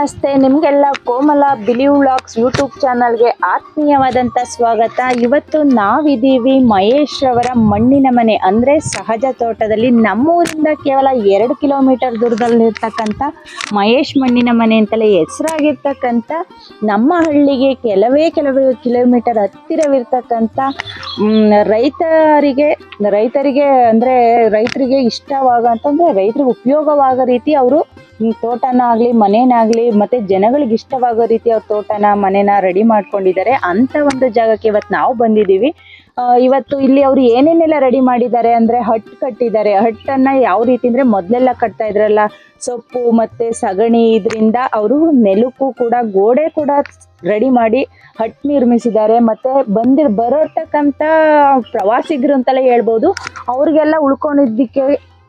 ನಮಸ್ತೆ, ನಿಮಗೆಲ್ಲ ಕೋಮಲ ಬಿಲಿ vlogs YouTube ಚಾನಲ್ಗೆ ಆತ್ಮೀಯವಾದಂಥ ಸ್ವಾಗತ. ಇವತ್ತು ನಾವಿದ್ದೀವಿ ಮಹೇಶ್ ಅವರ ಮಣ್ಣಿನ ಮನೆ, ಅಂದರೆ ಸಹಜ ತೋಟದಲ್ಲಿ ನಮ್ಮೂರಿಂದ ಕೇವಲ ಎರಡು ಕಿಲೋಮೀಟರ್ ದೂರದಲ್ಲಿರ್ತಕ್ಕಂಥ ಮಹೇಶ್ ಮಣ್ಣಿನ ಮನೆ ಅಂತಲೇ ಹೆಸರಾಗಿರ್ತಕ್ಕಂಥ ನಮ್ಮ ಹಳ್ಳಿಗೆ ಕೆಲವೇ ಕೆಲವೇ ಕಿಲೋಮೀಟರ್ ಹತ್ತಿರವಿರ್ತಕ್ಕಂಥ ರೈತರಿಗೆ ರೈತರಿಗೆ ಅಂದರೆ ರೈತರಿಗೆ ಇಷ್ಟವಾಗಂತಂದರೆ ರೈತರಿಗೆ ಉಪಯೋಗವಾಗೋ ರೀತಿ ಅವರು ತೋಟನ ಆಗಲಿ ಮನೇನಾಗಲಿ ಮತ್ತು ಜನಗಳಿಗೆ ಇಷ್ಟವಾಗೋ ರೀತಿ ಅವ್ರ ತೋಟನ, ಮನೇನ ರೆಡಿ ಮಾಡ್ಕೊಂಡಿದ್ದಾರೆ ಅಂಥ ಒಂದು ಜಾಗಕ್ಕೆ ಇವತ್ತು ನಾವು ಬಂದಿದ್ದೀವಿ. ಇವತ್ತು ಇಲ್ಲಿ ಅವರು ಏನೇನೆಲ್ಲ ರೆಡಿ ಮಾಡಿದ್ದಾರೆ ಅಂದರೆ ಹಟ್ ಕಟ್ಟಿದ್ದಾರೆ. ಹಟ್ಟನ್ನು ಯಾವ ರೀತಿ ಅಂದರೆ ಮೊದಲೆಲ್ಲ ಕಟ್ತಾ ಇದ್ರಲ್ಲ, ಸೊಪ್ಪು ಮತ್ತು ಸಗಣಿ ಇದರಿಂದ ಅವರು ನೆಲುಕು ಕೂಡ, ಗೋಡೆ ಕೂಡ ರೆಡಿ ಮಾಡಿ ಹಟ್ ನಿರ್ಮಿಸಿದ್ದಾರೆ. ಮತ್ತು ಬಂದಿರ್ ಬರೋರ್ತಕ್ಕಂಥ ಪ್ರವಾಸಿಗರು ಅಂತಲೇ ಹೇಳ್ಬೋದು, ಅವ್ರಿಗೆಲ್ಲ ಉಳ್ಕೊಂಡಿದ್ದಕ್ಕೆ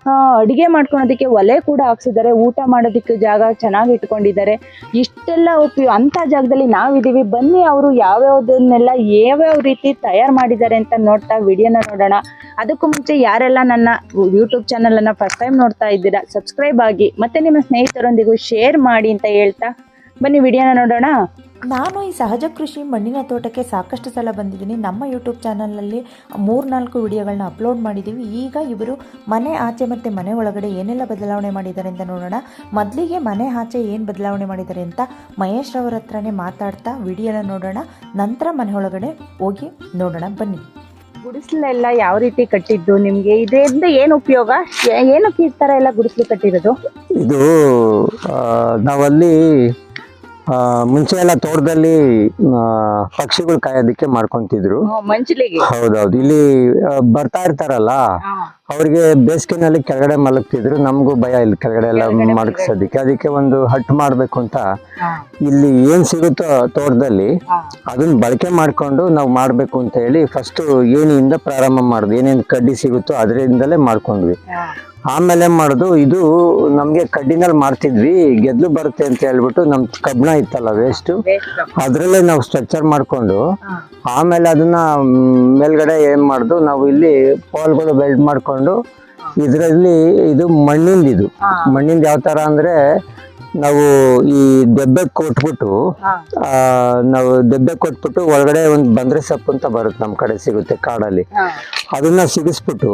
ಅಡುಗೆ ಮಾಡ್ಕೊಳೋದಕ್ಕೆ ಒಲೆ ಕೂಡ ಹಾಕ್ಸಿದ್ದಾರೆ. ಊಟ ಮಾಡೋದಕ್ಕೆ ಜಾಗ ಚೆನ್ನಾಗಿ ಇಟ್ಕೊಂಡಿದ್ದಾರೆ. ಇಷ್ಟೆಲ್ಲ ಅಂಥ ಜಾಗದಲ್ಲಿ ನಾವಿದ್ದೀವಿ. ಬನ್ನಿ ಅವರು ಯಾವ್ಯಾವ್ದನ್ನೆಲ್ಲ ಯಾವ್ಯಾವ ರೀತಿ ತಯಾರು ಮಾಡಿದ್ದಾರೆ ಅಂತ ನೋಡ್ತಾ ವಿಡಿಯೋನ ನೋಡೋಣ. ಅದಕ್ಕೂ ಮುಂಚೆ ಯಾರೆಲ್ಲ ನನ್ನ ಯೂಟ್ಯೂಬ್ ಚಾನಲನ್ನು ಫಸ್ಟ್ ಟೈಮ್ ನೋಡ್ತಾ ಇದ್ದೀರಾ ಸಬ್ಸ್ಕ್ರೈಬ್ ಆಗಿ ಮತ್ತೆ ನಿಮ್ಮ ಸ್ನೇಹಿತರೊಂದಿಗೂ ಶೇರ್ ಮಾಡಿ ಅಂತ ಹೇಳ್ತಾ ಬನ್ನಿ ವಿಡಿಯೋನ ನೋಡೋಣ. ನಾನು ಈ ಸಹಜ ಕೃಷಿ ಮಣ್ಣಿನ ತೋಟಕ್ಕೆ ಸಾಕಷ್ಟು ಸಲ ಬಂದಿದ್ದೀನಿ. ನಮ್ಮ ಯೂಟ್ಯೂಬ್ ಚಾನಲ್ನಲ್ಲಿ ಮೂರ್ನಾಲ್ಕು ವಿಡಿಯೋಗಳನ್ನ ಅಪ್ಲೋಡ್ ಮಾಡಿದ್ದೀವಿ ಈಗ ಇವರು ಮನೆ ಆಚೆ ಮತ್ತು ಮನೆ ಒಳಗಡೆ ಏನೆಲ್ಲ ಬದಲಾವಣೆ ಮಾಡಿದ್ದಾರೆ ಅಂತ ನೋಡೋಣ. ಮೊದಲಿಗೆ ಮನೆ ಆಚೆ ಏನು ಬದಲಾವಣೆ ಮಾಡಿದ್ದಾರೆ ಅಂತ ಮಹೇಶ್ ರವರ ಹತ್ರನೇ ಮಾತಾಡ್ತಾ ವಿಡಿಯೋನ ನೋಡೋಣ. ನಂತರ ಮನೆ ಒಳಗಡೆ ಹೋಗಿ ನೋಡೋಣ. ಬನ್ನಿ. ಗುಡಿಸ್ಲೆಲ್ಲ ಯಾವ ರೀತಿ ಕಟ್ಟಿದ್ದು? ನಿಮಗೆ ಇದರಿಂದ ಏನು ಉಪಯೋಗ? ಏನಕ್ಕೆ ಈ ಥರ ಎಲ್ಲ ಗುಡಿಸ್ಲು ಕಟ್ಟಿರೋದು? ಇದು ನಾವಲ್ಲಿ ಮುಂಚೆ ಎಲ್ಲ ತೋಟದಲ್ಲಿ ಪಕ್ಷಿಗಳು ಕಾಯೋದಕ್ಕೆ ಮಾಡ್ಕೊಂತಿದ್ರು. ಹೌದೌದು. ಇಲ್ಲಿ ಬರ್ತಾ ಇರ್ತಾರಲ್ಲ ಅವ್ರಿಗೆ ಬೇಸಿಗೆನಲ್ಲಿ ಕೆಳಗಡೆ ಮಲಗ್ತಿದ್ರು. ನಮಗೂ ಭಯ ಇಲ್ಲಿ ಕೆಳಗಡೆ ಎಲ್ಲ ಮಲಗಿಸೋದಕ್ಕೆ. ಅದಕ್ಕೆ ಒಂದು ಹಟ್ ಮಾಡ್ಬೇಕು ಅಂತ ಇಲ್ಲಿ ಏನ್ ಸಿಗುತ್ತೋ ತೋಟದಲ್ಲಿ ಅದನ್ನ ಬಳಕೆ ಮಾಡ್ಕೊಂಡು ನಾವು ಮಾಡ್ಬೇಕು ಅಂತ ಹೇಳಿ ಫಸ್ಟ್ ಏನಿಂದ ಪ್ರಾರಂಭ ಮಾಡುದು. ಏನೇನ್ ಕಡ್ಡಿ ಸಿಗುತ್ತೋ ಅದರಿಂದಲೇ ಮಾಡ್ಕೊಂಡ್ವಿ. ಆಮೇಲೆ ಏನ್ ಮಾಡುದು? ಇದು ನಮ್ಗೆ ಕಡ್ಡಿನಲ್ಲಿ ಮಾಡ್ತಿದ್ವಿ ಗೆದ್ಲು ಬರುತ್ತೆ ಅಂತ ಹೇಳ್ಬಿಟ್ಟು ನಮ್ ಕಬ್ಬಿಣ ಇತ್ತಲ್ಲ ವೇಸ್ಟ್ ಅದ್ರಲ್ಲೇ ನಾವು ಸ್ಟ್ರಕ್ಚರ್ ಮಾಡ್ಕೊಂಡು ಆಮೇಲೆ ಅದನ್ನ ಮೇಲ್ಗಡೆ ಏನ್ ಮಾಡುದು? ನಾವು ಇಲ್ಲಿ ಪೋಲ್ಗಳು ಬೆಲ್ಡ್ ಮಾಡ್ಕೊಂಡು ಇದರಲ್ಲಿ ಇದು ಮಣ್ಣಿಂದ ಇದು. ಮಣ್ಣಿಂದ ಯಾವ ತರ ಅಂದ್ರೆ ನಾವು ಈ ದೆಬ್ಬೆ ಕೊಟ್ಬಿಟ್ಟು ನಾವು ದೆಬ್ಬೆ ಕೊಟ್ಬಿಟ್ಟು ಒಳಗಡೆ ಒಂದು ಬಂದ್ರೆ ಸೊಪ್ಪು ಅಂತ ಬರುತ್ತೆ ನಮ್ಮ ಕಡೆ ಸಿಗುತ್ತೆ ಕಾಡಲ್ಲಿ. ಅದನ್ನ ಸಿಗಿಸ್ಬಿಟ್ಟು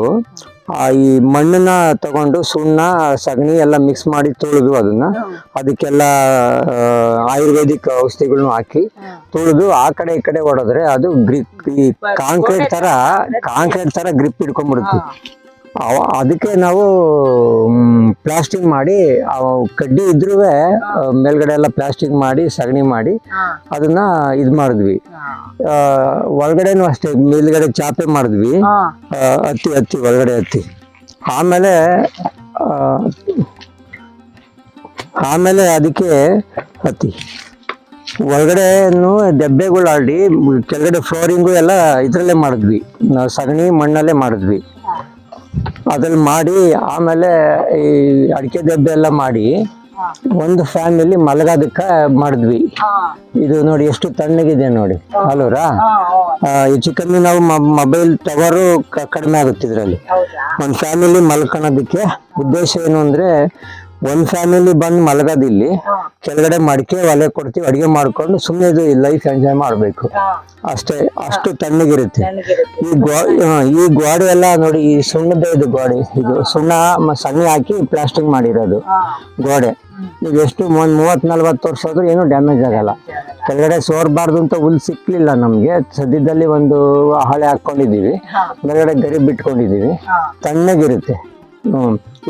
ಈ ಮಣ್ಣನ್ನ ತಗೊಂಡು ಸುಣ್ಣ ಸಗಣಿ ಎಲ್ಲ ಮಿಕ್ಸ್ ಮಾಡಿ ತೊಳೆದು ಅದನ್ನ. ಅದಕ್ಕೆಲ್ಲ ಆಯುರ್ವೇದಿಕ್ ಔಷಧಿಗಳನ್ನು ಹಾಕಿ ತೊಳೆದು ಆ ಕಡೆ ಈ ಕಡೆ ಹೊಡೆದ್ರೆ ಅದು ಗ್ರಿಪ್ ಈ ಕಾಂಕ್ರೀಟ್ ತರ ಕಾಂಕ್ರೀಟ್ ತರ ಗ್ರಿಪ್ ಹಿಡ್ಕೊಂಡ್ಬಿಡುತ್ತೆ. ಅದಕ್ಕೆ ನಾವು ಪ್ಲಾಸ್ಟಿಕ್ ಮಾಡಿ ಕಡ್ಡಿ ಇದ್ರೂ ಮೇಲ್ಗಡೆ ಎಲ್ಲ ಪ್ಲಾಸ್ಟಿಕ್ ಮಾಡಿ ಸಗಣಿ ಮಾಡಿ ಅದನ್ನ ಇದ್ ಮಾಡಿದ್ವಿ. ಒಳಗಡೆನೂ ಅಷ್ಟೇ ಮೇಲ್ಗಡೆ ಚಾಪೆ ಮಾಡಿದ್ವಿ. ಹತ್ತಿ ಹತ್ತಿ ಒಳಗಡೆ ಹತ್ತಿ. ಆಮೇಲೆ ಆಮೇಲೆ ಅದಕ್ಕೆ ಹತ್ತಿ. ಒಳಗಡೆನು ದೆಬ್ಬೆಗಳು ಆಡಿ ಕೆಳಗಡೆ ಫ್ಲೋರಿಂಗು ಎಲ್ಲ ಇದ್ರಲ್ಲೇ ಮಾಡಿದ್ವಿ. ನಾವು ಸಗಣಿ ಮಣ್ಣಲ್ಲೇ ಮಾಡಿದ್ವಿ. ಅದ್ರಲ್ಲಿ ಮಾಡಿ ಆಮೇಲೆ ಈ ಅಡಿಕೆ ದಬ್ಬೆ ಎಲ್ಲ ಮಾಡಿ ಒಂದು ಫ್ಯಾಮಿಲಿ ಮಲಗೋದಕ್ಕೆ ಮಾಡಿದ್ವಿ. ಇದು ನೋಡಿ ಎಷ್ಟು ತಣ್ಣಗಿದೆ ನೋಡಿ ಹಾಲುರಾ ಆ, ಹೆಚ್ಚು ಕಮ್ಮಿ ನಾವು ಮೊಬೈಲ್ ಟವರು ಕಡಿಮೆ ಆಗುತ್ತೆ ಇದರಲ್ಲಿ. ಒಂದು ಫ್ಯಾಮಿಲಿ ಮಲ್ಕೊಳೋದಕ್ಕೆ ಉದ್ದೇಶ ಏನು ಅಂದ್ರೆ ಒಂದ್ ಫ್ಯಾಮಿಲಿ ಬಂದು ಮಲಗೋದಿಲ್ಲಿ ಕೆಳಗಡೆ ಮಡಿಕೆ ಒಲೆ ಕೊಡ್ತೀವಿ ಅಡಿಗೆ ಮಾಡ್ಕೊಂಡು ಸುಮ್ಮನೆ ಇದು ಲೈಫ್ ಎಂಜಾಯ್ ಮಾಡಬೇಕು. ಅಷ್ಟೇ ಅಷ್ಟು ತಣ್ಣಗಿರುತ್ತೆ. ಈ ಗೋ ಈ ಗೋಡೆ ಎಲ್ಲ ನೋಡಿ ಈ ಸುಣ್ಣದ ಇದು ಗೋಡೆ. ಇದು ಸುಣ್ಣ ಸಣ್ಣ ಹಾಕಿ ಪ್ಲಾಸ್ಟಿಕ್ ಮಾಡಿರೋದು ಗೋಡೆ. ನೀವು ಎಷ್ಟು ಒಂದ್ ಮೂವತ್ ನಲ್ವತ್ತು ವರ್ಷ ಆದ್ರೂ ಏನು ಡ್ಯಾಮೇಜ್ ಆಗಲ್ಲ. ಕೆಳಗಡೆ ಸೋರ್ಬಾರ್ದು ಅಂತ ಹುಲ್ ಸಿಕ್ಲಿಲ್ಲ ನಮ್ಗೆ. ಸದ್ಯದಲ್ಲಿ ಒಂದು ಹಳೆ ಹಾಕೊಂಡಿದೀವಿ ಮೇಲ್ಗಡೆ ಗರಿ ಬಿಟ್ಕೊಂಡಿದೀವಿ ತಣ್ಣಗಿರುತ್ತೆ.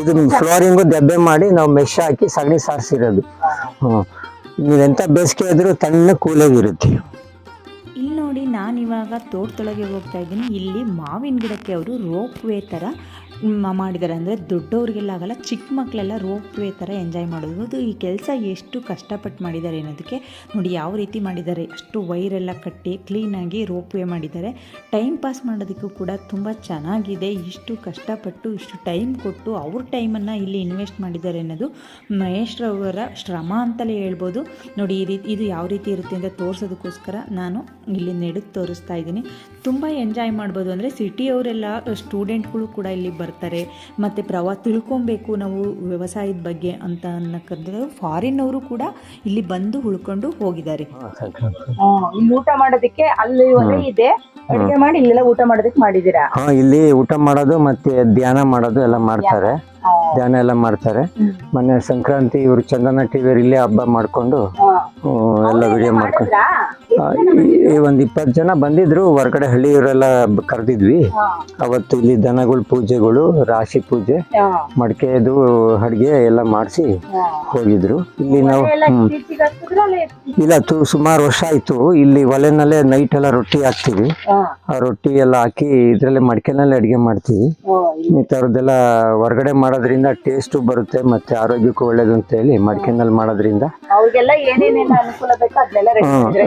ಇದು ಫ್ಲೋರಿಂಗು ದೆಬ್ಬೆ ಮಾಡಿ ನಾವು ಮೆಶ್ ಹಾಕಿ ಸಗಣಿ ಸಾರಿಸಿರೋದು. ಹ್ಮ್. ನೀವೆಂತ ಬೇಸಿಗೆ ಆದರೂ ತಣ್ಣ ಕೂಲಾಗಿರುತ್ತೆ ಇಲ್ಲಿ ನೋಡಿ ನಾನು ಇವಾಗ ತೋಟದೊಳಗೆ ಹೋಗ್ತಾ ಇದ್ದೀನಿ. ಇಲ್ಲಿ ಮಾವಿನ ಗಿಡಕ್ಕೆ ಅವರು ರೋಪ್ ವೇ ಥರ ಮಾಡಿದ್ದಾರೆ ಅಂದರೆ ದೊಡ್ಡವ್ರಿಗೆಲ್ಲ ಆಗಲ್ಲ ಚಿಕ್ಕ ಮಕ್ಕಳೆಲ್ಲ ರೋಪ್ ವೇ ಥರ ಎಂಜಾಯ್ ಮಾಡೋದು. ಈ ಕೆಲಸ ಎಷ್ಟು ಕಷ್ಟಪಟ್ಟು ಮಾಡಿದ್ದಾರೆ ಅನ್ನೋದಕ್ಕೆ ನೋಡಿ ಯಾವ ರೀತಿ ಮಾಡಿದ್ದಾರೆ. ಅಷ್ಟು ವೈರೆಲ್ಲ ಕಟ್ಟಿ ಕ್ಲೀನಾಗಿ ರೋಪ್ ವೇ ಮಾಡಿದ್ದಾರೆ. ಟೈಮ್ ಪಾಸ್ ಮಾಡೋದಕ್ಕೂ ಕೂಡ ತುಂಬ ಚೆನ್ನಾಗಿದೆ. ಇಷ್ಟು ಕಷ್ಟಪಟ್ಟು, ಇಷ್ಟು ಟೈಮ್ ಕೊಟ್ಟು ಅವ್ರ ಟೈಮನ್ನು ಇಲ್ಲಿ ಇನ್ವೆಸ್ಟ್ ಮಾಡಿದ್ದಾರೆ ಅನ್ನೋದು ಮಹೇಶ್ರವರ ಶ್ರಮ ಅಂತಲೇ ಹೇಳ್ಬೋದು. ನೋಡಿ ಈ ರೀತಿ, ಇದು ಯಾವ ರೀತಿ ಇರುತ್ತೆ ಅಂತ ತೋರಿಸೋದಕ್ಕೋಸ್ಕರ ನಾನು ಇಲ್ಲಿ ನೆಡೆದು ತೋರಿಸ್ತಾ ಇದ್ದೀನಿ. ತುಂಬ ಎಂಜಾಯ್ ಮಾಡ್ಬೋದು. ಅಂದರೆ ಸಿಟಿಯವರೆಲ್ಲ ಸ್ಟೂಡೆಂಟ್ಗಳು ಕೂಡ ಇಲ್ಲಿ ಬರ್ತಾರೆ. ಮತ್ತು ಪ್ರವಾ ತಿಳ್ಕೊಬೇಕು ನಾವು ವ್ಯವಸಾಯದ ಬಗ್ಗೆ ಅಂತ ಅನ್ನಕ್ಕಂಥದ್ದು ಫಾರಿನ್ ಅವರು ಕೂಡ ಇಲ್ಲಿ ಬಂದು ಉಳ್ಕೊಂಡು ಹೋಗಿದ್ದಾರೆ. ಇಲ್ಲಿ ಊಟ ಮಾಡೋದಕ್ಕೆ ಅಲ್ಲಿ ಇದೆ. ಅಡಿಗೆ ಮಾಡಿ ಇಲ್ಲೆಲ್ಲ ಊಟ ಮಾಡೋದಕ್ಕೆ ಮಾಡಿದೀರಾ ಹಾ ಇಲ್ಲಿ ಊಟ ಮಾಡೋದು ಮತ್ತೆ ಧ್ಯಾನ ಮಾಡೋದು ಎಲ್ಲ ಮಾಡ್ತಾರೆ. ಧ್ಯಾನ. ಎಲ್ಲ ಮಾಡ್ತಾರೆ. ಮೊನ್ನೆ ಸಂಕ್ರಾಂತಿ ಇವರು ಚಂದನ ಟಿವಿಯವ್ರು ಇಲ್ಲೇ ಹಬ್ಬ ಮಾಡ್ಕೊಂಡು ಎಲ್ಲ ವಿಡಿಯೋ ಮಾಡ್ಕೊಂಡು ಒಂದ್ ಇಪ್ಪತ್ತು ಜನ ಬಂದಿದ್ರು. ಹೊರಗಡೆ ಹಳ್ಳಿಯವರೆಲ್ಲ ಕರೆದಿದ್ವಿ. ಅವತ್ತು ಇಲ್ಲಿ ದನಗಳ ಪೂಜೆಗಳು ರಾಶಿ ಪೂಜೆ ಮಡಿಕೆದು ಅಡ್ಗೆ ಎಲ್ಲ ಮಾಡಿಸಿ ಹೋಗಿದ್ರು. ಇಲ್ಲಿ ನಾವು ಹ್ಮ್. ಇಲ್ಲ ತು ಸುಮಾರು ವರ್ಷ ಆಯ್ತು. ಇಲ್ಲಿ ಒಲೆನಲ್ಲೇ ನೈಟ್ ಎಲ್ಲ ರೊಟ್ಟಿ ಹಾಕ್ತಿವಿ. ರೊಟ್ಟಿ ಎಲ್ಲ ಹಾಕಿ ಇದ್ರಲ್ಲೇ ಮಡಿಕೆನಲ್ಲೇ ಅಡಿಗೆ ಮಾಡ್ತೀವಿ. ಈ ಥರದ್ದೆಲ್ಲ ಹೊರಗಡೆ ಮಾಡೋದ್ರಿಂದ ಟೇಸ್ಟು ಬರುತ್ತೆ ಮತ್ತೆ ಆರೋಗ್ಯಕ್ಕೂ ಒಳ್ಳೇದು ಅಂತ ಹೇಳಿ ಮಡಿಕೆನಲ್ಲಿ ಮಾಡೋದ್ರಿಂದ.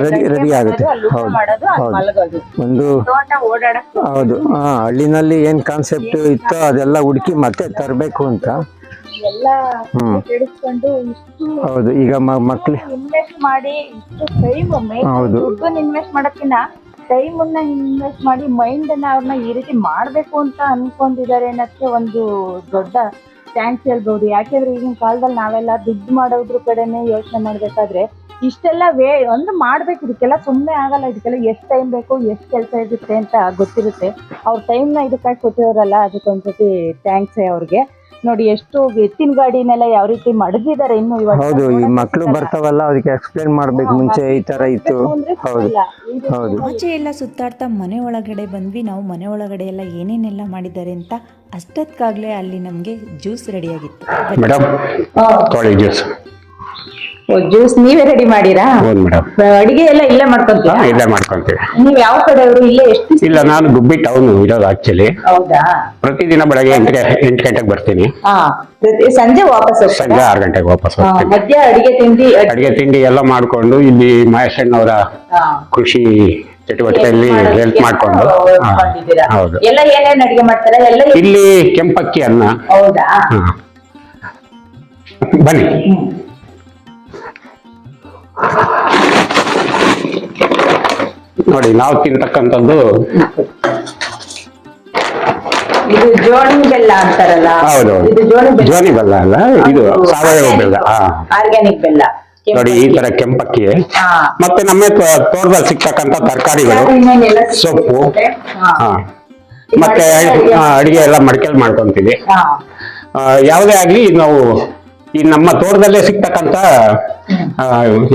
ರೆಡಿ ready ಆಗುತ್ತೆ. ಹೌದು, ಹೌದು. ಒಂದು ಹೌದು ಹಾಂ ಹಳ್ಳಿನಲ್ಲಿ ಏನ್ ಕಾನ್ಸೆಪ್ಟ್ ಇತ್ತೋ ಅದೆಲ್ಲ ಹುಡುಕಿ ಮತ್ತೆ ತರಬೇಕು ಅಂತ. ಹೌದು ಈಗ ಮಕ್ಳು ಹೌದು. ದುಡ್ಡನ್ನ ಇನ್ವೆಸ್ಟ್ ಟೈಮ್ ಅನ್ನ ಇನ್ವೆಸ್ಟ್ ಮಾಡಿ ಮೈಂಡ್ ಅನ್ನ ಅವ್ರನ್ನ ಈ ರೀತಿ ಮಾಡ್ಬೇಕು ಅಂತ ಅನ್ಕೊಂಡಿದ್ದಾರೆ ಅನ್ನೋಕ್ಕೆ ಒಂದು ದೊಡ್ಡ ಥ್ಯಾಂಕ್ಸ್ ಹೇಳ್ಬೋದು. ಯಾಕೆಂದ್ರೆ ಈಗಿನ ಕಾಲದಲ್ಲಿ ನಾವೆಲ್ಲ ದುಡ್ಡು ಮಾಡೋದ್ರ ಕಡೆನೆ ಯೋಚನೆ ಮಾಡ್ಬೇಕಾದ್ರೆ ಇಷ್ಟೆಲ್ಲ ವೇ, ಒಂದು ಮಾಡ್ಬೇಕು. ಇದಕ್ಕೆಲ್ಲ ಸುಮ್ಮನೆ ಆಗಲ್ಲ. ಇದಕ್ಕೆಲ್ಲ ಎಷ್ಟು ಟೈಮ್ ಬೇಕು, ಎಷ್ಟು ಕೆಲಸ ಇರುತ್ತೆ ಅಂತ ಗೊತ್ತಿರುತ್ತೆ. ಅವ್ರ ಟೈಮ್ನ ಇದಕ್ಕಾಗಿ ಕೊಟ್ಟಿರೋರಲ್ಲ, ಅದಕ್ಕೊಂದ್ಸತಿ ಥ್ಯಾಂಕ್ಸ್ ಅವ್ರಿಗೆ. ನೋಡಿ ಎಷ್ಟು ಎತ್ತಿನ ಗಾಡಿನೆಲ್ಲ ಯಾವ ರೀತಿ ಮಡಗಿದ್ದಾರೆ ಇನ್ನು ಇವಾಗ ಹೌದು ಈ ಮಕ್ಕಳು ಬರ್ತಾವಲ್ಲ ಅದಕ್ಕೆ ಎಕ್ಸ್ಪ್ಲೇನ್ ಮಾಡ್ಬೇಕು ಮುಂಚೆ ಈ ತರ ಇತ್ತು. ಹೌದು ಹೌದು. ಆಚೆ ಎಲ್ಲ ಸುತ್ತಾಡ್ತಾ ಮನೆ ಒಳಗಡೆ ಬಂದ್ವಿ. ನಾವು ಮನೆ ಒಳಗಡೆ ಎಲ್ಲ ಏನೇನೆಲ್ಲ ಮಾಡಿದ್ದಾರೆ ಅಂತ ಅಷ್ಟೊತ್ತಾಗಲೇ ಅಲ್ಲಿ ನಮಗೆ ಜ್ಯೂಸ್ ರೆಡಿಯಾಗಿತ್ತು ಮೇಡಮ್ ತೊಳಿ ಜ್ಯೂಸ್ ಜ್ಯೂಸ್ ನೀವೇ ರೆಡಿ ಮಾಡಿರಾ? ಹೌದು ಮೇಡಮ್ ಅಡಿಗೆ ಎಲ್ಲ ಇಲ್ಲೇ ಮಾಡ್ಕೊಂತೀರಾ? ಇಲ್ಲೇ ಮಾಡ್ಕೊಂತೀವಿ. ನೀವ್ ಯಾವ ಕಡೆ ಅವರು ಇಲ್ಲೇ ಎಷ್ಟು ಇಲ್ಲ ನಾನು ಗುಬ್ಬಿ ಟೌನ್ ಇರೋದು ಆಕ್ಚುಲಿ ಹೌದಾ? ಪ್ರತಿದಿನ ಬೆಳಗ್ಗೆ ಎಂಟು ಎಂಟು ಗಂಟೆಗೆ ಬರ್ತೀನಿ. ಹಾ ಪ್ರತಿ ಸಂಜೆ ವಾಪಸ್ ಹೋಗ್ತೀರಾ? ಸಂಜೆ ಆರು ಗಂಟೆಗೆ ವಾಪಸ್ ಹಾ, ಹೋಗ್ತೀನಿ. ಮಧ್ಯ ಅಡಿಗೆ ತಿಂಡಿ ಅಡ್- ಅಡಿಗೆ ತಿಂಡಿ ಎಲ್ಲ ಮಾಡ್ಕೊಂಡು ಇಲ್ಲಿ ಮಹೇಶಣ್ಣವರ ಹಾ. ಕೃಷಿ ಚಟುವಟಿಕೆಯಲ್ಲಿ ಮಾಡೋದಕ್ಕೆ ಹೆಲ್ಪ್ ಮಾಡ್ಕೊಂಡು. ಹಾ? ಹೌದು. ಎಲ್ಲ ಏನೇನ್ ಅಡಿಗೆ ಮಾಡ್ತಾರೆ? ಎಲ್ಲ ಏನ್- ಇಲ್ಲಿ ಕೆಂಪಕ್ಕಿ ಅನ್ನ. ಹೌದಾ? ಹಾ. ಬನ್ನಿ. ನೋಡಿ ನಾವು ತಿಂತಕ್ಕಂಥದ್ದು ಇದು ಬೆಲ್ಲ ಅಂತಾರಲ್ಲ ಹೌದು. ಇದು ಬೆಲ್ಲ. ಜೋನಿ ಬೆಲ್ಲ ಅಲ್ಲ ಇದು ಸಾವಯವ ಬೆಲ್ಲ. ಹಾ. ಆರ್ಗ್ಯಾನಿಕ್ ಬೆಲ್ಲ. ನೋಡಿ ಈ ತರ ಕೆಂಪಕ್ಕಿ. ಮತ್ತೆ ನಮ್ಮ ತೋಟದಲ್ಲಿ ಸಿಗ್ತಕ್ಕಂಥ ತರಕಾರಿಗಳು ಸೊಪ್ಪು ಹಾ. ಮತ್ತೆ ಅಡಿಗೆ ಎಲ್ಲ ಮಡಿಕೆಲ್ ಮಾಡ್ಕೊಂತೀವಿ. ಯಾವುದೇ ಆಗ್ಲಿ ನಾವು ಈ ನಮ್ಮ ತೋಟದಲ್ಲೇ ಸಿಗ್ತಕ್ಕಂತ ಆ,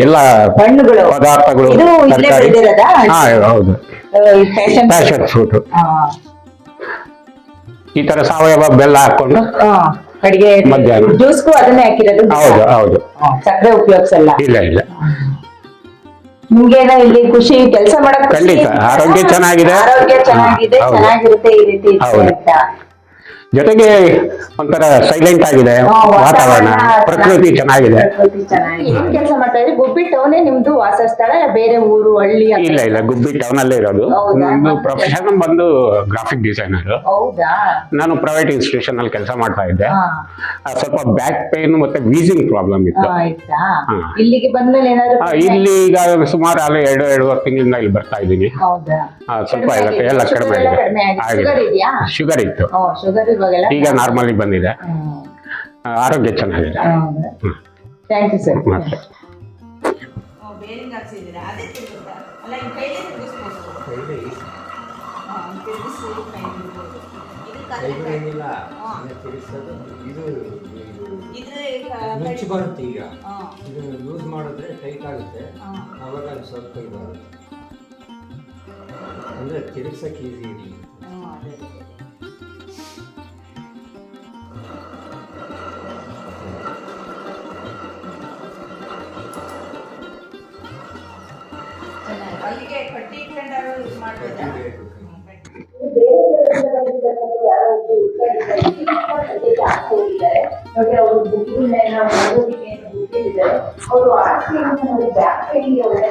ಎಲ್ಲ ಹಣ್ಣುಗಳು ಪದಾರ್ಥಗಳು ಇದು ಇಲ್ಲೇ ತರಕಾರಿ ಬೆಳ್ದಿರೋದಾ? ಹಾ ಹೌದು ಫ್ಯಾಷನ್ ಪ್ಯಾಷನ್ ಫ್ರೂಟ್ ಈ ತರ ಸಾವಯವ ಬೆಲ್ಲ ಹಾಕೊಂಡು ಅಡಿಗೆ ಮಧ್ಯಾಹ್ನ. ಜ್ಯೂಸ್ಗೂ ಅದನ್ನೇ ಹಾಕಿರೋದು ಹೌದು ಹೌದು ಹಾ, ಸಕ್ಕರೆ ಉಪಯೋಗಿಸಲ್ಲ ಇಲ್ಲ ಇಲ್ಲ ನಿಮ್ಗೇನ ಇಲ್ಲಿ ಖುಷಿ ಕೆಲಸ ಮಾಡಕ್ ಖುಷಿ ಖಂಡಿತ. ಆರೋಗ್ಯ ಚೆನ್ನಾಗಿದೆ. ಆರೋಗ್ಯ ಚೆನ್ನಾಗಿದೆ ಹೌದು. ಚೆನ್ನಾಗಿರುತ್ತೆ ಈ ರೀತಿ ಇದ್ರೆ ಹೌದು. ಅಂತ. ಜೊತೆಗೆ ಒಂಥರ ಸೈಲೆಂಟ್ ಆಗಿದೆ ವಾತಾವರಣ ಪ್ರಕೃತಿ ಚೆನ್ನಾಗಿದೆ. ಏನ್ ಕೆಲಸ ಮಾಡ್ತಾ ಇದ್ರಿ ಗುಬ್ಬಿ ಟೌನ್ ನಿಮ್ದು ವಾಸಸ್ಥಳ ಬೇರೆ ಊರು ಹಳ್ಳಿ ಅಂತ? ಇಲ್ಲ ಇಲ್ಲ ಗುಬ್ಬಿ ಟೌನ್ ಅಲ್ಲೇ ಇರೋದು. ಹೌದಾ? ನಂದು ಪ್ರೊಫೆಷನ್ ಬಂದು ಗ್ರಾಫಿಕ್ ಡಿಸೈನರ್ ಹೌದಾ? ನಾನು ಪ್ರೈವೇಟ್ ಇನ್ಸ್ಟಿಟ್ಯೂಷನ್ ಅಲ್ಲಿ ಕೆಲಸ ಮಾಡ್ತಾ ಇದ್ದೆ. ಹಾ. ಆ, ಸ್ವಲ್ಪ ಬ್ಯಾಕ್ ಪೇನ್ ಮತ್ತೆ ವೀಸಿಂಗ್ ಪ್ರಾಬ್ಲಮ್ ಇತ್ತು. ಹಾ, ಆಯ್ತಾ? ಹಾ. ಇಲ್ಲಿಗೆ ಬಂದ್ಮೇಲೆ ಏನಾದ್ರು ಆ, ಇಲ್ಲಿ ಈಗ ಸುಮಾರು ಅಲ್ಲಿ ಎರಡು ಎರಡೂವರೆ ತಿಂಗಳಿಂದ ಇಲ್ಲಿ ಬರ್ತಾ ಇದ್ದೀನಿ. ಹೌದಾ? ಆ, ಸ್ವಲ್ಪ ಕಡಿಮೆ ಎಲ್ಲ ಕಡಿಮೆ ಆಗಿದೆ. ಶುಗರ್ ಇದೆಯಾ? ಶುಗರ್ ಇತ್ತು. ಓ ಶುಗರ್ ಇವಾಗೆಲ್ಲ ಈಗ ನಾರ್ಮಲಿ ಬಂದಿದೆ. ಆರೋಗ್ಯ ಚೆನ್ನಾಗಿದೆ. ಥ್ಯಾಂಕ್ ಯು ಸರ್ ಮತ್ತೆ. ನುಚ್ಚು ಬರುತ್ತೆ ಈಗ. ಇದು ಯೂಸ್ ಮಾಡಿದ್ರೆ ಟೈಟ್ ಆಗುತ್ತೆ. ಅವಾಗ ಸ್ವಲ್ಪ ಇದಾಗುತ್ತೆ ಅಂದ್ರೆ ತಿರ್ಗ್ಸಕ್ಕೆ ಈಸಿ ಇರಲಿ ನೋಡಿ ಅವರು ಬುಕ್ಗಳನ್ನೆಲ್ಲ ಓದೋದಕ್ಕೆ ಅಂತ ಬುಕ್ಕಿದ್ದಾರೆ ಅವರು ಆಸ್ತಿ ಅಂತ ನೋಡಿ ಬ್ಯಾಕ್ ಸೈಡ್ಗೆ ಒಳ್ಳೆ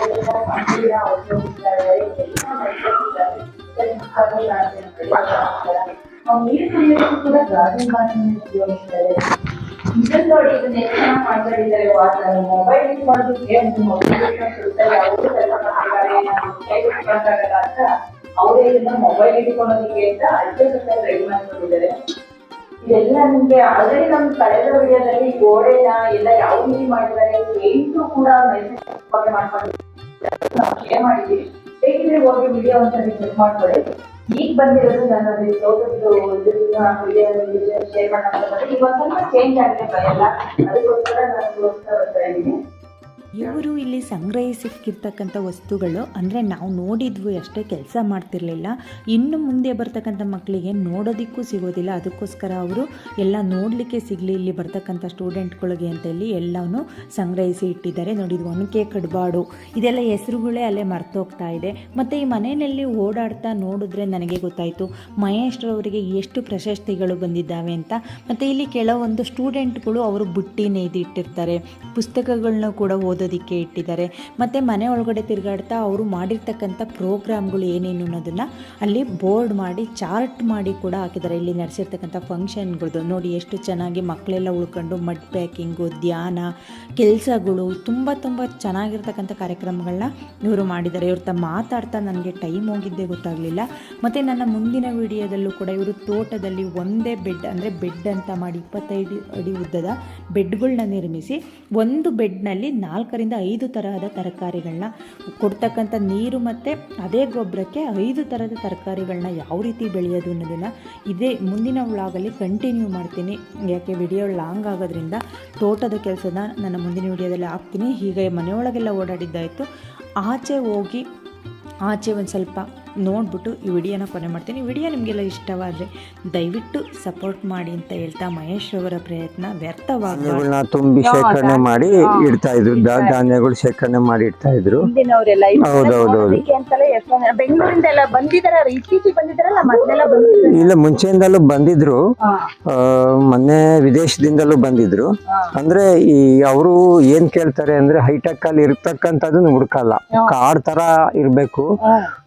ಮಂದಿರ ಉಪಯೋಗಿಸ್ತಾರೆ ಎಲ್ಲ ಮಾಡ್ಕೊಂಡಿದ್ದಾರೆ. ಅದನ್ನ ಅವ್ರು ನೀರು ಕುಡಿಯೋದಕ್ಕೂ ಕೂಡ ಗಾರ್ಡನ್ ಬಾಟಲ್ ಉಪಯೋಗಿಸ್ತಾರೆ. ನೋಡಿ ಇದನ್ನ ಚೆನ್ನಾಗಿ ಮಾಡ್ಕೊಂಡಿದ್ದಾರೆ ವಾಟರ್ ಮೊಬೈಲ್ ಯೂಸ್ ಮಾಡೋದಕ್ಕೆ ಅಂತ ಅವರೇ ಮೊಬೈಲ್ ಇಟ್ಕೊಳ್ಳೋದಕ್ಕೆ ಅಂತ ಅಡ್ಜಸ್ಟ್ ರೆಡಿ ಮಾಡ್ಕೊಂಡಿದ್ದಾರೆ ಇದೆಲ್ಲ ನಿಮ್ಗೆ ಆಲ್ರೆಡಿ ನಮ್ ಕಳೆದ ವಿಡಿಯೋದಲ್ಲಿ ಗೋಡೆನ ಎಲ್ಲ ಯಾವ ರೀತಿ ಮಾಡಿದ್ದಾರೆ ಪೇಂಟು ಕೂಡ ಮೆಸೇಜ್ ಬಗ್ಗೆ ಮಾಡ್ಕೊಂಡು ನಾವು ಶೇರ್ ಹೇಗಿದ್ರೆ ಹೋಗಿ ವಿಡಿಯೋ ಒಂದ್ಸರಿ ಚೆಕ್ ಮಾಡ್ಕೊಳ್ಳಿ ಈಗ ಬಂದಿರೋದು ನಾನು ಅದು ತೋಟದ್ದು ಶೇರ್ ಮಾಡೋಣ ಇವಾಗ ಸ್ವಲ್ಪ ಚೇಂಜ್ ಆಗಿದೆ ಎಲ್ಲ ಅದಕ್ಕೋಸ್ಕರ ನಾನು ತೋರಿಸ್ತಾ ಬರ್ತಾ ಇದ್ದೀನಿ. ಇವರು ಇಲ್ಲಿ ಸಂಗ್ರಹಿಸಿಕ್ಕಿರ್ತಕ್ಕಂಥ ವಸ್ತುಗಳು, ಅಂದರೆ ನಾವು ನೋಡಿದ್ವಿ ಅಷ್ಟೇ ಕೆಲಸ ಮಾಡ್ತಿರ್ಲಿಲ್ಲ. ಇನ್ನು ಮುಂದೆ ಬರ್ತಕ್ಕಂಥ ಮಕ್ಕಳಿಗೆ ನೋಡೋದಕ್ಕೂ ಸಿಗೋದಿಲ್ಲ. ಅದಕ್ಕೋಸ್ಕರ ಅವರು ಎಲ್ಲ ನೋಡಲಿಕ್ಕೆ ಸಿಗಲಿ, ಇಲ್ಲಿ ಬರ್ತಕ್ಕಂಥ ಸ್ಟೂಡೆಂಟ್ಗಳಿಗೆ ಅಂತ ಹೇಳಿ ಎಲ್ಲವೂ ಸಂಗ್ರಹಿಸಿ ಇಟ್ಟಿದ್ದಾರೆ. ನೋಡಿ ಇದು ಒನಕೆ ಕಡ್ಬಾಡು, ಇದೆಲ್ಲ ಹೆಸರುಗಳೇ ಅಲ್ಲೇ ಮರ್ತೋಗ್ತಾ ಇದೆ. ಮತ್ತು ಈ ಮನೆಯಲ್ಲಿ ಓಡಾಡ್ತಾ ನೋಡಿದ್ರೆ ನನಗೆ ಗೊತ್ತಾಯಿತು ಮಹೇಶ್ರವರಿಗೆ ಎಷ್ಟು ಪ್ರಶಸ್ತಿಗಳು ಬಂದಿದ್ದಾವೆ ಅಂತ. ಮತ್ತು ಇಲ್ಲಿ ಕೆಲವೊಂದು ಸ್ಟೂಡೆಂಟ್ಗಳು ಅವರು ಬುಟ್ಟಿ ನೇಯ್ದಿಟ್ಟಿರ್ತಾರೆ ಪುಸ್ತಕಗಳನ್ನ ಕೂಡ ಓದೋದಕ್ಕೆ ಇಟ್ಟಿದ್ದಾರೆ. ಮತ್ತು ಮನೆ ಒಳಗಡೆ ತಿರುಗಾಡ್ತಾ ಅವರು ಮಾಡಿರ್ತಕ್ಕಂಥ ಪ್ರೋಗ್ರಾಮ್ಗಳು ಏನೇನು ಅನ್ನೋದನ್ನು ಅಲ್ಲಿ ಬೋರ್ಡ್ ಮಾಡಿ, ಚಾರ್ಟ್ ಮಾಡಿ ಕೂಡ ಹಾಕಿದ್ದಾರೆ. ಇಲ್ಲಿ ನಡೆಸಿರ್ತಕ್ಕಂಥ ಫಂಕ್ಷನ್ಗಳದ್ದು ನೋಡಿ ಎಷ್ಟು ಚೆನ್ನಾಗಿ ಮಕ್ಕಳೆಲ್ಲ ಉಳ್ಕೊಂಡು ಮಡ್ ಪ್ಯಾಕಿಂಗು, ಧ್ಯಾನ, ಕೆಲಸಗಳು, ತುಂಬ ತುಂಬ ಚೆನ್ನಾಗಿರ್ತಕ್ಕಂಥ ಕಾರ್ಯಕ್ರಮಗಳನ್ನ ಇವರು ಮಾಡಿದ್ದಾರೆ. ಇವ್ರ ಮಾತಾಡ್ತಾ ನನಗೆ ಟೈಮ್ ಹೋಗಿದ್ದೇ ಗೊತ್ತಾಗಲಿಲ್ಲ. ಮತ್ತು ನನ್ನ ಮುಂದಿನ ವಿಡಿಯೋದಲ್ಲೂ ಕೂಡ ಇವರು ತೋಟದಲ್ಲಿ ಒಂದೇ ಬೆಡ್, ಅಂದರೆ ಬೆಡ್ ಅಂತ ಮಾಡಿ ಇಪ್ಪತ್ತೈದು ಅಡಿ ಉದ್ದದ ಬೆಡ್ಗಳನ್ನ ನಿರ್ಮಿಸಿ, ಒಂದು ಬೆಡ್ನಲ್ಲಿ ನಾಲ್ಕರಿಂದ ಐದು ತರಹದ ತರಕಾರಿಗಳನ್ನ ಕೊಡ್ತಕ್ಕಂಥ ನೀರು ಮತ್ತು ಅದೇ ಗೊಬ್ಬರಕ್ಕೆ ಐದು ಥರದ ತರಕಾರಿಗಳನ್ನ ಯಾವ ರೀತಿ ಬೆಳೆಯೋದು ಅನ್ನೋದನ್ನು ಇದೇ ಮುಂದಿನ ವ್ಲಾಗಲ್ಲಿ ಕಂಟಿನ್ಯೂ ಮಾಡ್ತೀನಿ. ಯಾಕೆ ವಿಡಿಯೋ ಲಾಂಗ್ ಆಗೋದ್ರಿಂದ ತೋಟದ ಕೆಲಸನ ನನ್ನ ಮುಂದಿನ ವಿಡಿಯೋದಲ್ಲಿ ಹಾಕ್ತೀನಿ. ಹೀಗೆ ಮನೆಯೊಳಗೆಲ್ಲ ಓಡಾಡಿದ್ದಾಯಿತು. ಆಚೆ ಹೋಗಿ, ಆಚೆ ಒಂದು ಸ್ವಲ್ಪ ನೋಡಿಬಿಟ್ಟು ಈ ವಿಡಿಯೋನ ಕೊನೆ ಮಾಡ್ತೀನಿ. ವಿಡಿಯೋ ನಿಮಗೆಲ್ಲ ಇಷ್ಟವಾದರೆ ದಯವಿಟ್ಟು ಸಪೋರ್ಟ್ ಮಾಡಿ ಅಂತ ಹೇಳ್ತಾ ಮಹೇಶ್ ಅವರ ಪ್ರಯತ್ನ ವ್ಯರ್ಥವಾಗಿ ಧಾನ್ಯಗಳನ್ನ ತುಂಬಿ ಶೇಖರಣೆ ಮಾಡಿ ಇಡ್ತಾ ಇದ್ರು. ದಾ- ಧಾನ್ಯಗಳು ಶೇಖರಣೆ ಮಾಡಿ ಇಡ್ತಾ ಇದ್ರು. ಹೌದೌದು ಇತ್ತೀಚೆಗೆ ಬಂದಿದಾರಲ್ಲ ಮೊದ್ಲೆಲ್ಲ ಇಲ್ಲ ಮುಂಚೆಯಿಂದಲೂ ಬಂದಿದ್ರು. ಆ, ಮೊನ್ನೆ ವಿದೇಶದಿಂದಲೂ ಬಂದಿದ್ರು. ಅಂದ್ರೆ ಈ ಅವರು ಏನ್ ಕೇಳ್ತಾರೆ ಅಂದ್ರೆ ಹೈಟೆಕ್ ಅಲ್ಲಿ ಇರ್ತಕ್ಕಂಥದ್ದು ಹುಡುಕಲ್ಲ. ಕಾರ್ ತರ ಇರ್ಬೇಕು.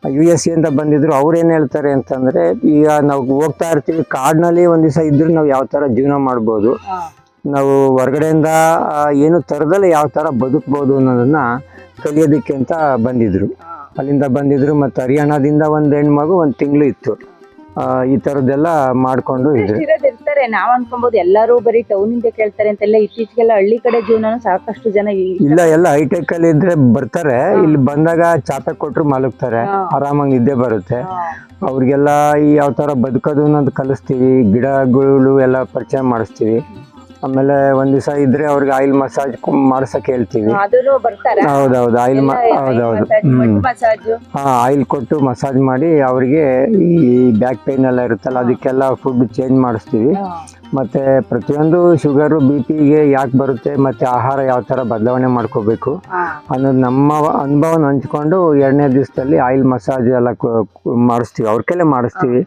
ಯು ಎಸ್ ಇಂದ ಬಂದಿದ್ರು ಅವ್ರು ಏನ್ ಹೇಳ್ತಾರೆ ಅಂತಂದ್ರೆ ಈಗ ನಾವು ಹೋಗ್ತಾ ಇರ್ತೀವಿ ಕಾಡ್ನಲ್ಲಿ ಒಂದ್ ದಿವಸ ಇದ್ರು ನಾವು ಯಾವ ತರ ಜೀವನ ಮಾಡ್ಬೋದು. ನಾವು ಹೊರಗಡೆಯಿಂದ ಏನು ತರದಲ್ಲಿ ಯಾವ ತರ ಬದುಕ್ಬೋದು ಅನ್ನೋದನ್ನ ಕಲಿಯೋದಕ್ಕೆ ಅಂತ ಬಂದಿದ್ರು. ಅಲ್ಲಿಂದ ಬಂದಿದ್ರು ಮತ್ತೆ ಹರಿಯಾಣದಿಂದ ಒಂದ್ ಹೆಣ್ಮಗು ಒಂದ್ ತಿಂಗಳು ಇತ್ತು. ಈ ತರದ್ದೆಲ್ಲ ಮಾಡ್ಕೊಂಡು ಇದ್ರು ಇರ್ತಾರೆ. ನಾವ್ ಅನ್ಕೊಬಹುದು ಎಲ್ಲರೂ ಬರೀ ಟೌನ್ ಇಂದ ಕೇಳ್ತಾರೆ ಅಂತೆಲ್ಲ ಇತ್ತೀಚೆಗೆಲ್ಲ ಹಳ್ಳಿ ಕಡೆ ಜೀವನ ಸಾಕಷ್ಟು ಜನ ಇಲ್ಲ ಎಲ್ಲ ಹೈಟೆಕ್ ಅಲ್ಲಿ ಇದ್ರೆ ಬರ್ತಾರೆ. ಇಲ್ಲಿ ಬಂದಾಗ ಚಾಪೆ ಕೊಟ್ರು ಮಲಗ್ತಾರೆ ಆರಾಮಾಗಿ ನಿದ್ದೆ ಬರುತ್ತೆ. ಅವ್ರಿಗೆಲ್ಲ ಈ ಯಾವ ತರ ಬದುಕೋದು ಅನ್ನೋದು ಕಲಿಸ್ತೀವಿ. ಗಿಡಗಳು ಎಲ್ಲ ಪರಿಚಯ ಮಾಡಿಸ್ತೀವಿ. ಆಮೇಲೆ ಒಂದ್ ದಿವಸ ಇದ್ರೆ ಅವ್ರಿಗೆ ಆಯಿಲ್ ಮಸಾಜ್ ಮಾಡ್ಸಕ್ ಹೇಳ್ತೀವಿ. ಬರ್ತಾರ? ಹೌದೌದು ಆಯಿಲ್ ಹೌದೌದು. ಹ್ಮ್. ಮಸಾಜ್ ಹಾ ಆಯಿಲ್ ಕೊಟ್ಟು ಮಸಾಜ್ ಮಾಡಿ ಅವ್ರಿಗೆ ಈ ಬ್ಯಾಕ್ ಪೇನ್ ಎಲ್ಲ ಇರುತ್ತಲ್ಲ ಅದಕ್ಕೆಲ್ಲ ಫುಡ್ ಚೇಂಜ್ ಮಾಡಿಸ್ತೀವಿ. ಮತ್ತೆ ಪ್ರತಿಯೊಂದು ಶುಗರು ಬಿ ಪಿಗೆ ಯಾಕೆ ಬರುತ್ತೆ ಮತ್ತೆ ಆಹಾರ ಯಾವ ಥರ ಬದಲಾವಣೆ ಮಾಡ್ಕೋಬೇಕು ಅನ್ನೋದು ನಮ್ಮ ಅನುಭವನ ಹಂಚ್ಕೊಂಡು ಎರಡನೇ ದಿವಸದಲ್ಲಿ ಆಯಿಲ್ ಮಸಾಜ್ ಎಲ್ಲ ಮಾಡಿಸ್ತೀವಿ. ಅವ್ರ ಕೈಲೇ ಮಾಡಿಸ್ತೀವಿ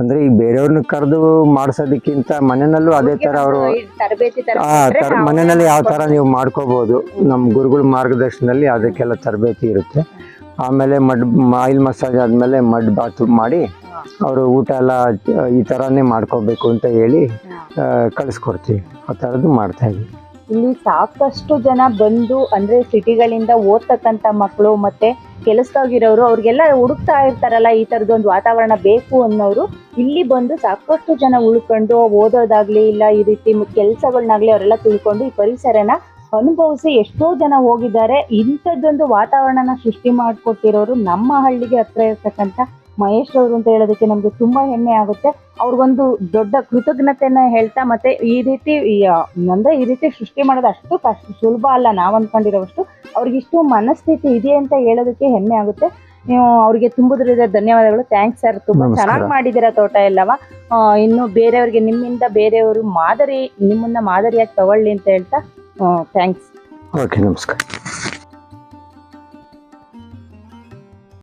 ಅಂದ್ರೆ ಈಗ ಬೇರೆಯವ್ರನ್ನ ಕರೆದು ಮಾಡಿಸೋದಕ್ಕಿಂತ ಮನೆಯಲ್ಲೂ ಅದೇ ತರ ಅವರು ತರಬೇತಿ ತರ ಮನೆಯಲ್ಲಿ ಯಾವ ತರ ನೀವು ಮಾಡ್ಕೋಬಹುದು ನಮ್ಮ ಗುರುಗಳ ಮಾರ್ಗದರ್ಶನದಲ್ಲಿ ಅದಕ್ಕೆಲ್ಲ ತರಬೇತಿ ಇರುತ್ತೆ. ಆಮೇಲೆ ಮಡ್ ಆಯಿಲ್ ಮಸಾಜ್ ಆದ್ಮೇಲೆ ಮಡ್ ಬಾತ್ ಮಾಡಿ ಅವರು ಊಟ ಎಲ್ಲ ಈ ತರಾನೇ ಮಾಡ್ಕೋಬೇಕು ಅಂತ ಹೇಳಿ ಕಳಿಸ್ಕೊಡ್ತೀವಿ. ಆ ಥರದ್ದು ಮಾಡ್ತಾ ಇದ್ವಿ ಇಲ್ಲಿ ಸಾಕಷ್ಟು ಜನ ಬಂದು ಅಂದ್ರೆ ಸಿಟಿಗಳಿಂದ ಓದ್ತಕ್ಕಂತ ಮಕ್ಕಳು ಮತ್ತೆ ಕೆಲಸದಾಗಿರೋರು ಅವ್ರಿಗೆಲ್ಲ ಹುಡುಕ್ತಾ ಇರ್ತಾರಲ್ಲ ಈ ತರದ ಒಂದು ವಾತಾವರಣ ಬೇಕು ಅನ್ನೋರು, ಇಲ್ಲಿ ಬಂದು ಸಾಕಷ್ಟು ಜನ ಉಳ್ಕೊಂಡು ಓದೋದಾಗ್ಲಿ ಇಲ್ಲ ಈ ರೀತಿ ಕೆಲಸಗಳನ್ನಾಗ್ಲಿ ಅವರೆಲ್ಲ ತಿಳ್ಕೊಂಡು ಈ ಪರಿಸರನ ಅನುಭವಿಸಿ ಎಷ್ಟೋ ಜನ ಹೋಗಿದ್ದಾರೆ. ಇಂಥದ್ದೊಂದು ವಾತಾವರಣನ ಸೃಷ್ಟಿ ಮಾಡಿಕೊಟ್ಟಿರೋರು ನಮ್ಮ ಹಳ್ಳಿಗೆ ಹತ್ರ ಇರ್ತಕ್ಕಂಥ ಮಹೇಶ್ ಅವರು ಅಂತ ಹೇಳೋದಕ್ಕೆ ನಮ್ಗೆ ತುಂಬಾ ಹೆಮ್ಮೆ ಆಗುತ್ತೆ. ಅವ್ರಿಗೊಂದು ದೊಡ್ಡ ಕೃತಜ್ಞತೆನ ಹೇಳ್ತಾ ಮತ್ತೆ ಈ ರೀತಿ ಅಂದ್ರೆ ಈ ರೀತಿ ಸೃಷ್ಟಿ ಮಾಡೋದು ಅಷ್ಟು ಕಷ್ಟ ಸುಲಭ ಅಲ್ಲ ನಾವ್ ಅನ್ಕೊಂಡಿರೋವಷ್ಟು. ಅವ್ರಿಗಿಷ್ಟು ಮನಸ್ಥಿತಿ ಇದೆ ಅಂತ ಹೇಳೋದಕ್ಕೆ ಹೆಮ್ಮೆ ಆಗುತ್ತೆ. ನೀವು ಅವ್ರಿಗೆ ತುಂಬುದ್ರಿಂದ ಧನ್ಯವಾದಗಳು. ಥ್ಯಾಂಕ್ಸ್ ಸರ್ ತುಂಬಾ. ಚೆನ್ನಾಗಿ ಮಾಡಿದ್ದೀರಾ ತೋಟ ಎಲ್ಲವ. ಇನ್ನು ಬೇರೆಯವ್ರಿಗೆ ನಿಮ್ಮಿಂದ ಬೇರೆಯವರು ಮಾದರಿ ನಿಮ್ಮನ್ನ ಮಾದರಿಯಾಗಿ ತಗೊಳ್ಳಿ ಅಂತ ಹೇಳ್ತಾ ಥ್ಯಾಂಕ್ಸ್ ಓಕೆ ನಮಸ್ಕಾರ.